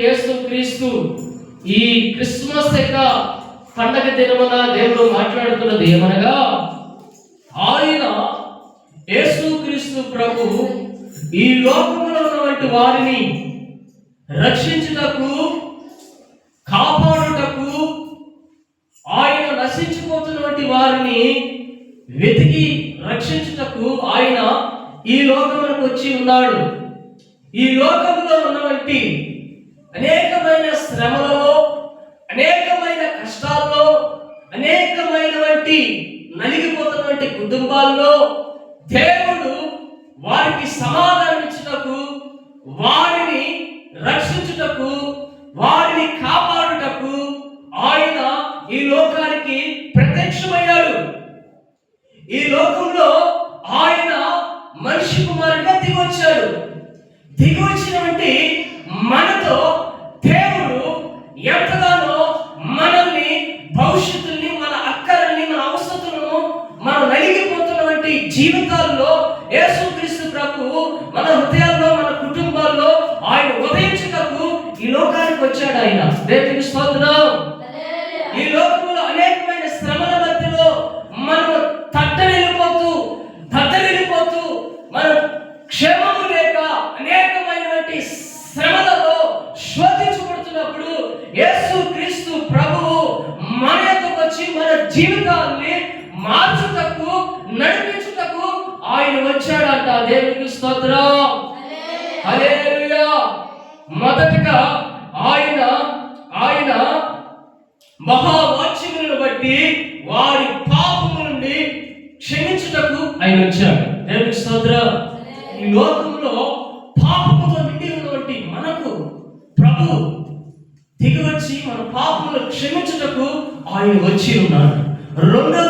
యేసు క్రీస్తు ఈ క్రిస్మస్ యొక్క పండగ దినమున దేవుడు మాట్లాడుతున్నది ఏమనగా ఆయన యేసు క్రీస్తు ప్రభు ఈ లోకంలో ఉన్నటువంటి వారిని రక్షించుటకు కాపాడుటకు ఆయన నశించిపోతున్నటువంటి వారిని వెతికి రక్షించుటకు ఆయన ఈ లోకములకు వచ్చి ఉన్నాడు. ఈ లోకంలో ఉన్నటువంటి అనేకమైన శ్రమలలో అనేకమైన కష్టాల్లో అనేకమైనటువంటి నలిగిపోతున్నటువంటి కుటుంబాల్లో దేవుడు వారికి సమాధానం ఇచ్చుటకు వారిని రక్షించుటకు వారిని కాపాడుటకు ఆయన ఈ లోకానికి ప్రత్యక్షమయ్యాడు. ఈ లోకంలో ఆయన మనిషి కుమారుడిగా దిగొచ్చాడు దిగి వచ్చినటువంటి మనతో జీవితాల్లో యేసుక్రీస్తు ప్రభు మన హృదయాల్లో మన కుటుంబాల్లో ఆయన ఉదయించుటకు ఈ లోకానికి వచ్చాడు ఆయన. దేవునికి స్తోత్రం. ఈ లోకంలో వచ్చాడంట. దేవునికి స్తోత్రం. హల్లెలూయా. మొదటగా ఆయన ఆయన మహావాచ్యములను బట్టి వారి పాపము నుండి క్షమించుటకు ఆయన వచ్చాడు. దేవునికి స్తోత్రం. ఈ లోకంలో పాపముతో నిండి ఉన్నటువంటి మనకు ప్రభు దిగి వచ్చి మన పాపములు క్షమించుటకు ఆయన వచ్చి ఉన్నాడు. రెండో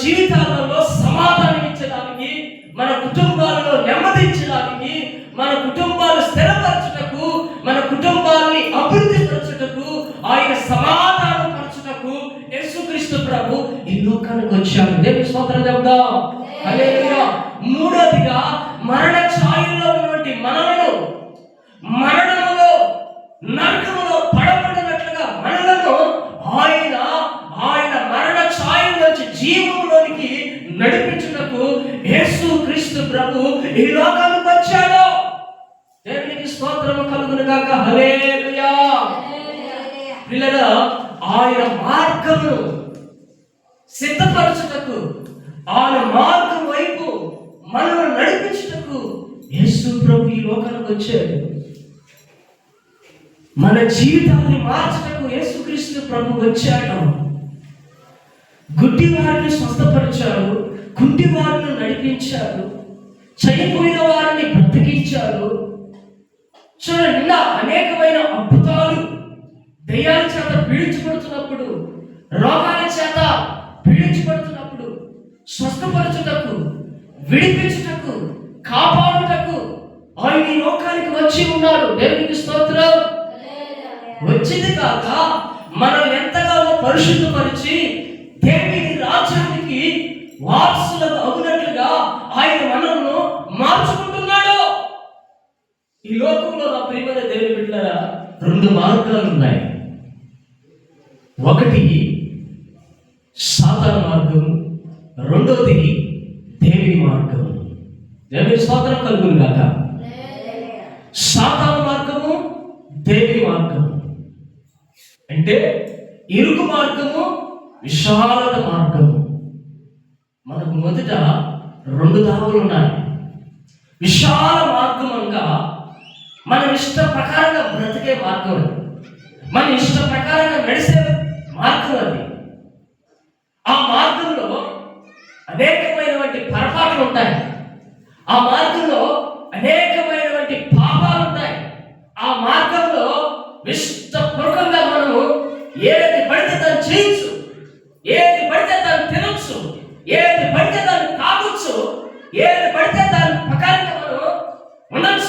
జీవితాలలో సమాధానం ఇచ్చడానికి మన కుటుంబాలలో నెమ్మదించడానికి మన కుటుంబాలు స్థిరపరచుటకు మన కుటుంబాన్ని అభివృద్ధి పరచుటకు ఆయన సమాధానం పరచుటకు యేసుక్రీస్తు ప్రభు ఈ లోకానికి వచ్చాడు. దేవుని స్తోత్రం చెప్దాం. మూడోదిగా మరణ ఛాయలో ఉన్నటువంటి మనలను మన ఈ లోకానికి వచ్చాడు. దేవునికి స్తోత్రము కలుగును గాక. హల్లెలూయా. పిల్లల ఆయన మార్గమును సిద్ధపరచుటకు ఆయన మార్గం వైపు మనల్ని నడిపించుటకు యేసు ప్రభు ఈ లోకానికి వచ్చాడు. మన జీవితాన్ని మార్చుటకు యేసుక్రీస్తు ప్రభు వచ్చాడు. గుడ్డి వారిని స్వస్థపరిచాడు కుంటి వారిని నడిపించాడు. చనిపోయిన వారిని బ్రతికించాడు చూడండి ఇలా అనేకమైన అద్భుతాలు దయ్యాల చేత పీడించబడుతున్నప్పుడు రోగాల చేత పీడించబడుతున్నప్పుడు స్వస్థపరచుటకు విడిపించుటకు కాపాడుటకు ఆయన ఈ లోకానికి వచ్చి ఉన్నాడు. దేవునికి స్తోత్రం. వచ్చింది కాక మనం ఎంతగానో పరిశుద్ధపరిచి దేవుని రాజ్యానికి వారసులకు అవునట్లుగా ఆయన మనల్ని మార్చుకుంటున్నాడు ఈ లోకంలో నా ప్రియమైన దేవుని బిడ్డలారా రెండు మార్గాలు ఉన్నాయి. ఒకటి సాధారణ మార్గం రెండోది దేవి మార్గం. దేవి స్వాతంత్రం కలుగును కాక సాతాన మార్గము దేవి మార్గము. అంటే ఇరుకు మార్గము విశాలత మార్గము. మనకు మొదట రెండు దావులు ఉన్నాయి. విశాల మార్గం అనగా మన ఇష్ట ప్రకారంగా బ్రతికే మార్గం అది. మన ఇష్ట ప్రకారంగా నడిసే మార్గం అది. ఆ మార్గంలో అనేకమైనటువంటి పొరపాట్లు ఉంటాయి. ఆ మార్గంలో అనేక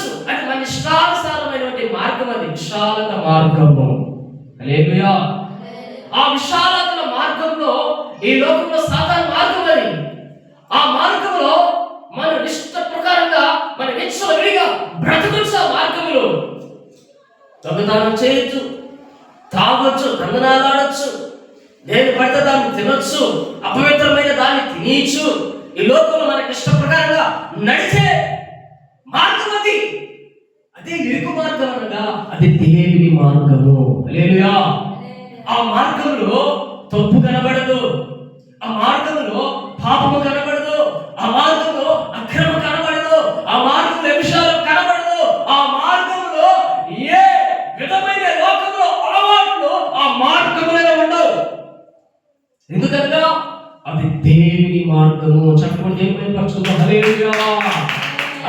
ఉండొచ్చు అంటే మన ఇష్టానుసారమైనటువంటి మార్గం అది. విశాలత మార్గము. లేదుయా ఆ విశాలతల మార్గంలో ఈ లోకంలో సాధారణ మార్గం అది. ఆ మార్గంలో మన ఇష్ట ప్రకారంగా మన విచ్చల విడిగా బ్రతకొచ్చు ఆ మార్గంలో. దొంగతనం చేయొచ్చు. తాగొచ్చు దంగనాలు ఆడొచ్చు. దేని పడితే దాన్ని తినొచ్చు. అపవిత్రమైన దాన్ని తినచ్చు ఈ లోకంలో మనకి ఇష్ట ప్రకారంగా నడిచే మార్గం అది అదే ఇరుకు మార్గం అనగా అది దేవుని మార్గము. హల్లెలూయా. ఆ మార్గంలో తప్పు కనబడదు. ఆ మార్గంలో పాపము కనబడదు. ఆ మార్గంలో అక్రమ కనబడదు. ఆ మార్గంలో విషయాలు కనబడదు. ఆ మార్గంలో ఏ విధమైన లోకంలో అలవాట్లు ఆ మార్గంలో ఉండవు. ఎందుకనగా? అది దేవుని మార్గము. చెప్పండి దేవుని పరచుకుందాం హల్లెలూయా?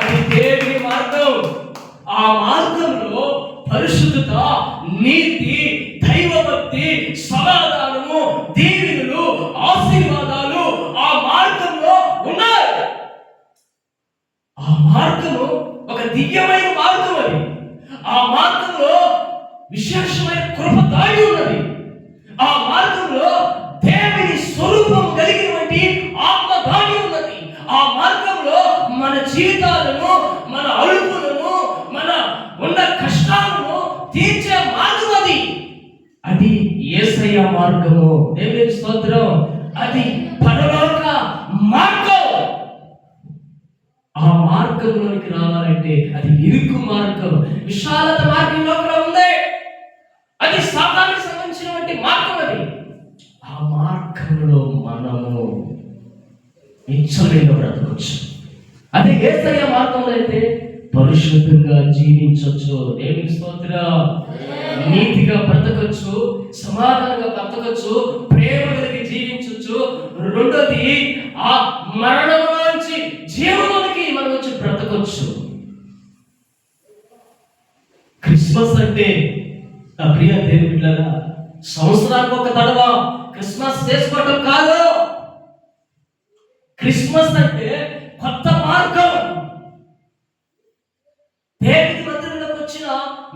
అది దేవుని మార్గం. ఆ మార్గంలో పరిశుద్ధత నీతి దైవభక్తి సమాధానము దీవెనలు ఆశీర్వాదాలు ఆ మార్గంలో ఉన్నాయి. ఆ మార్గము ఒక దివ్యమైన మార్గం అది. ఆ మార్గంలో విశేషమైన కృప దాగి ఉన్నది. ఆ మార్గంలోనికి రావాలంటే అది ఇరుకు మార్గం. విశాలత మార్గం లోపల ఉంది. అది సాతానికి సంబంధించినటువంటి మార్గం అది. ఆ మార్గంలో మనము ఇచ్చలేక బ్రతకొచ్చు. అదే ఏసయ్య మార్గంలో అయితే పరిశుద్ధంగా జీవించవచ్చు దేవునికి స్తోత్రం. నీతిగా బ్రతకొచ్చు. సమాధానంగా బ్రతకొచ్చు. ప్రేమ కలిగి జీవించవచ్చు రెండోది ఆ మరణం నుంచి జీవనానికి మనం వచ్చి బ్రతకొచ్చు క్రిస్మస్ అంటే నా ప్రియ దేవుని సంవత్సరానికి ఒక తడవ క్రిస్మస్ చేసుకోవటం కాదు. క్రిస్మస్ అంటే కొత్త మార్గం. దేవుని మందిరంలోకి వచ్చిన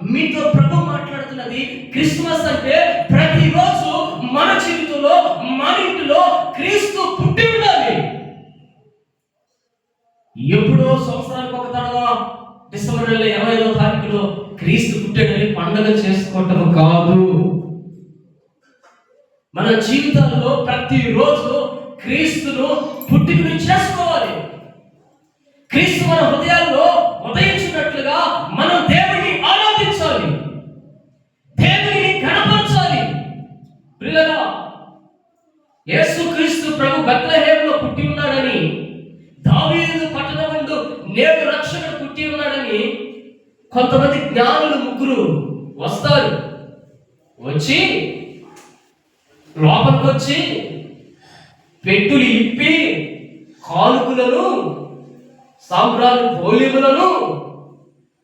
మీతో ప్రభు మాట్లాడుతున్నది క్రిస్మస్ అంటే ప్రతిరోజు మన జీవితంలో మన ఇంటిలో క్రీస్తు పుట్టి ఉండాలి ఎప్పుడో సంవత్సరానికి ఒక తడవ డిసెంబర్ నెల ఇరవై ఐదో తారీఖులో క్రీస్తు పుట్టాడని పండగ చేసుకోవటం కాదు మన జీవితాల్లో ప్రతిరోజు క్రీస్తును పుట్టుకను చేసుకోవాలి. క్రీస్తు మన హృదయాల్లో ఉదయించినట్లుగా మనం దేవుని ఆరాధించాలి. దేవుని గణపరచాలి. పిల్లగా యేసు క్రీస్తు ప్రభు బెత్లహేములో పుట్టి ఉన్నాడని దావీదు పట్టణమందు నేడు రక్షకుడు పుట్టి ఉన్నాడని కొంతమంది జ్ఞానులు ముగ్గురు వస్తారు. వచ్చి లోపలికి వచ్చి పెట్టులు ఇప్పి కాలుకులను సాంబ్రాలు పోలిములను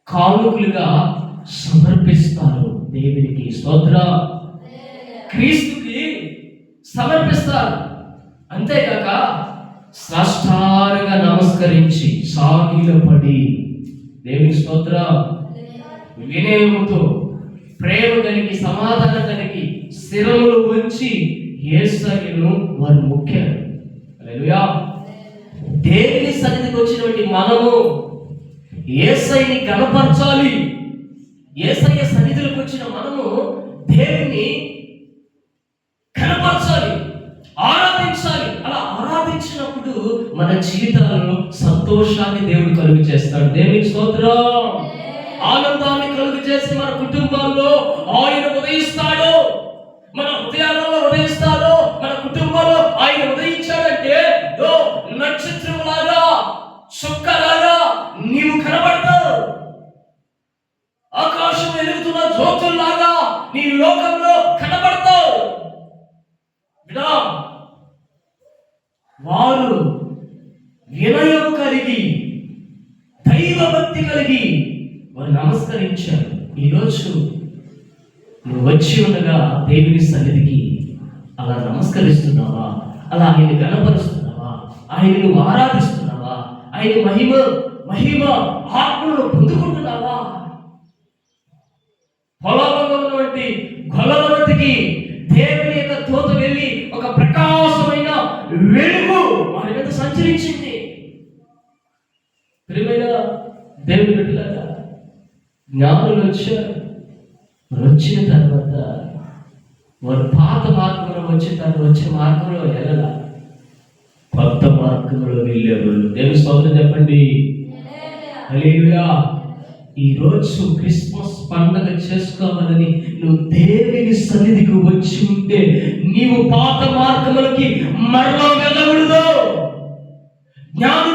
కానుకలుగా సమర్పిస్తారు. దేవునికి స్తోత్ర. క్రీస్తుకి సమర్పిస్తారు. అంతేకాక సాష్టారుగా నమస్కరించి సాగిలపడి. దేవుని స్తోత్ర. వినయముతో ప్రేమ కలిగి సమాధానం కలిగి స్థిరములు ఉంచి ఏసయ్యను వారు ముఖ్యం దేవుని సన్నిధికి వచ్చినటువంటి మనము ఏసైని కనపరచాలి ఏసయ్య సన్నిధిలోకి వచ్చిన మనము దేవుని కనపరచాలి ఆరాధించాలి. అలా ఆరాధించినప్పుడు మన జీవితాలలో సంతోషాన్ని దేవుడు కలుగు చేస్తాడు దేవునికి స్తోత్రం ఆనందాన్ని కలుగు చేసి మన కుటుంబాల్లో ఆయన ఉదయిస్తాడు మన హృదయాలలో ఉదయిస్తాడు మన కుటుంబంలో ఆయన ఉదయించాడంటే నక్షత్రం లాగా చుక్కలాగా నీవు కనబడతావు. ఆకాశం వెలుగుతున్న జ్యోతుల్లాగా నీ లోకంలో కనబడతావు. వినా వారు వినయం కలిగి దైవభక్తి కలిగి వారు నమస్కరించారు. ఈరోజు నువ్వు వచ్చి ఉండగా దేవుని సన్నిధికి అలా నమస్కరిస్తున్నావా? అలా ఆయన గణపరుస్తున్నావా? ఆయన నువ్వు ఆరాధిస్తున్నావా? ఆయన మహిమ మహిమ ఆత్మను పొందుకుంటున్నావా? పొలంలో ఉన్నటువంటి గొల్లవతికి దేవుని యొక్క తోత వెళ్ళి ఒక ప్రకాశమైన వెలుగు వారి మీద సంచరించింది. ప్రియమైన దేవుని బిడ్డలారా జ్ఞానులు వచ్చారు వచ్చిన తర్వాత వారు పాత మార్గంలో వచ్చిన తర్వాత వచ్చే మార్గంలో వెళ్ళాల కొత్త మార్గంలో వెళ్ళేవాళ్ళు. దేవుని స్తోత్రం చెప్పండి. హల్లెలూయా. ఈ రోజు క్రిస్మస్ పండగ చేసుకోవాలని నువ్వు దేవుని సన్నిధికి వచ్చి ఉంటే నీవు పాత మార్గములకి మరలా వెళ్ళకూడదు. జ్ఞానులు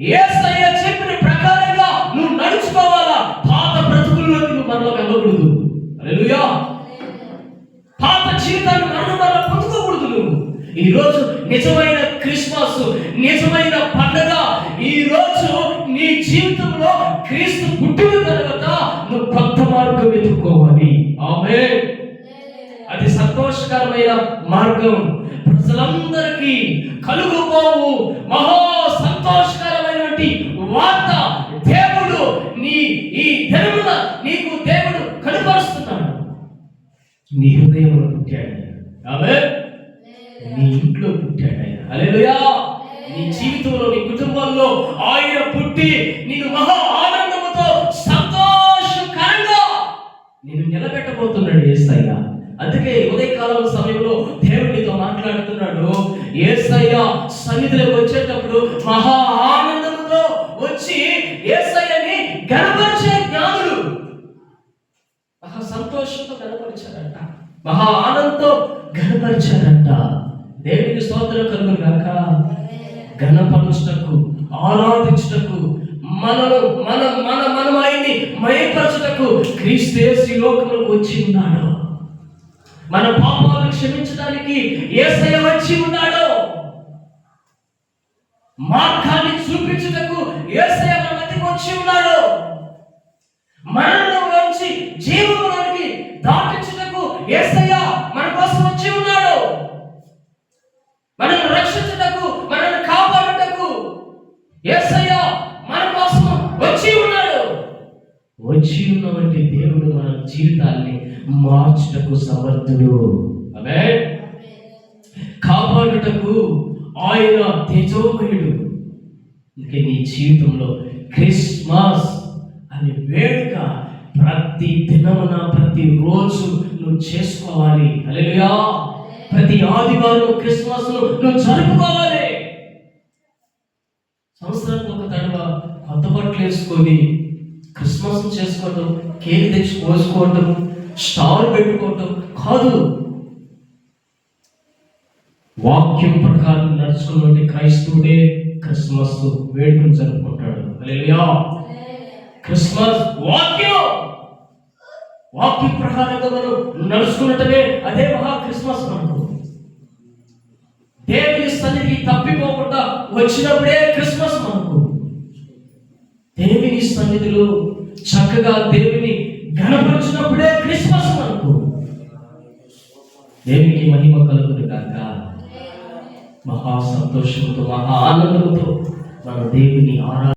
ఏసయ్య చెప్పిన ప్రకారంగా నువ్వు నడుచుకోవాలా? పాత బ్రతుకుల్లోకి నువ్వు మనలో వెళ్ళకూడదు. అలెలుయా పాత జీవితాన్ని మరణ వల్ల పొందుకోకూడదు నువ్వు. ఈ రోజు నిజమైన క్రిస్మస్ నిజమైన పండగ ఈ రోజు నీ జీవితంలో క్రీస్తు పుట్టిన తర్వాత నువ్వు కొత్త మార్గం వెతుక్కోవాలి. ఆమె అది సంతోషకరమైన మార్గం. ప్రజలందరికీ కలుగుపోవు మహా నీ హృదయంలో పుట్టాడు నీ ఇంట్లో పుట్టాడు ఆయన. హల్లెలూయా! నీ జీవితంలో నీ కుటుంబంలో ఆయన పుట్టి నిన్ను మహా ఆనందముతో సంతోషకరంగా నిన్ను నిలబెట్టబోతున్నాడు యేసయ్య అందుకే ఉదయకాలం సమయంలో దేవుడు నీతో మాట్లాడుతున్నాడు. యేసయ్య సన్నిధిలోకి వచ్చేటప్పుడు మహా ఆనందంతో సంతోషంతో గణపరిచారంట మహా ఆనందంతో గణపరిచారంట దేవునికి స్తోత్రం కలుగును గాక. గణపరుచుటకు ఆరాధించుటకు మనను మన మన మన ఆయన్ని మయపరచుటకు క్రీస్తేసి లోకంలోకి వచ్చి ఉన్నాడు. మన పాపాలను క్షమించడానికి ఏసయ వచ్చి ఉన్నాడు. మార్గాన్ని చూపించుటకు ఏసయ మన మధ్యకు వచ్చి ఉన్నాడు. మరణం నుంచి జీవము యేసయ్య మన కోసం వచ్చి ఉన్నాడు. మనల్ని రక్షించుటకు మనల్ని కాపాడుటకు యేసయ్య మన కోసం వచ్చి ఉన్నాడు. వచ్చి ఉన్నటువంటి దేవుడు మన జీవితాన్ని మార్చుటకు సమర్థుడు. ఆమె కాపాడుటకు ఆయన తేజోమయుడు. అందుకే నీ జీవితంలో క్రిస్మస్ అనే వేడుక ప్రతి దినమున ప్రతి రోజు నువ్వు చేసుకోవాలి. హల్లెలూయా. ప్రతి ఆదివారం క్రిస్మస్ నువ్వు జరుపుకోవాలి. సంవత్సరానికి ఒక తడవ కొత్త బట్టలు వేసుకొని క్రిస్మస్ చేసుకోవటం కేక్ తెచ్చి కోసుకోవటం స్టార్ పెట్టుకోవటం కాదు. వాక్యం ప్రకారం నడుచుకున్నటువంటి క్రైస్తవుడే క్రిస్మస్ వేడుకను జరుపుకుంటాడు. హల్లెలూయా. క్రిస్మస్ వాక్యం. వాక్య ప్రకారంగా మనం నడుచుకున్నట్టుగా అదే మహా క్రిస్మస్ మనకు. దేవుని సన్నిధి తప్పిపోకుండా వచ్చినప్పుడే క్రిస్మస్ మనకు. దేవుని సన్నిధిలో చక్కగా దేవుని గణపరిచినప్పుడే క్రిస్మస్ మనకు. దేవునికి మహిమ కలుగును కాక మహా సంతోషంతో మహా ఆనందంతో మన దేవుని ఆరా